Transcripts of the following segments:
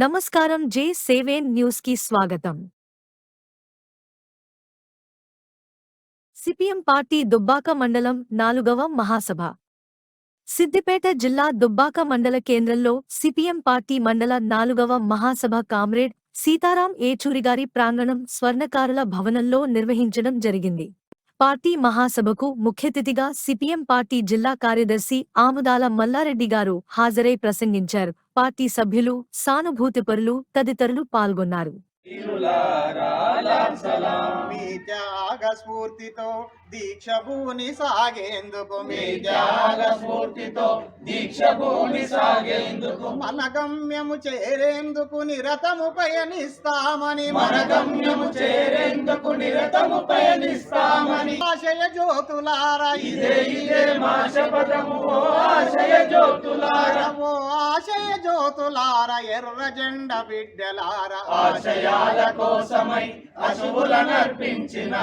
నమస్కారం జే సేవేన్ న్యూస్కి స్వాగతం. సిపిఎం పార్టీ దుబ్బాక మండలం నాలుగవ మహాసభ. సిద్దిపేట జిల్లా దుబ్బాక మండల కేంద్రంలో సిపిఎం పార్టీ మండల నాలుగవ మహాసభ కామ్రేడ్ సీతారాం ఏచూరిగారి ప్రాంగణం స్వర్ణకారుల భవనంలో నిర్వహించడం జరిగింది. పార్టీ మహాసభకు ముఖ్యతిథిగా సిపిఎం పార్టీ జిల్లా కార్యదర్శి ఆముదాల మల్లారెడ్డి గారు హాజరై ప్రసంగించారు. పార్టీ సభ్యులు సానుభూతిపరులు తదితరులు పాల్గొన్నారు. మీ స్ఫూర్తితో దీక్ష భూని సాగేందుకు మీ త్యాగ స్ఫూర్తితో దీక్ష భూమి సాగేందుకు మన గమ్యము చేరేందుకు నిరతము పయనిస్తామని మన గమ్యము చేరేందుకు నిరతము పయనిస్తామని ఆశయ జ్యోతులార ఇదే ఇదే మా శపథము. ఓ ఆశయ జ్యోతులార ఓ ఆశయ జ్యోతులార ఎర్ర జెండ బిడ్డలార. ఆశయాల కోసమై అశువులనర్పించిన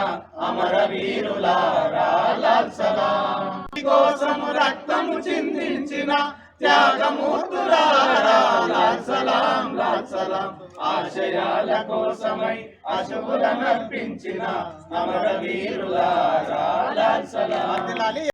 అమర వీరులారా లాల్ సలాం. కోసము రక్తము చిందించిన త్యాగమూర్తులారా. లాల్ సలాం లాల్ సలాం ఆశయాల కోసమై అశువులనర్పించిన అమర వీరులారా లాల్ సలాం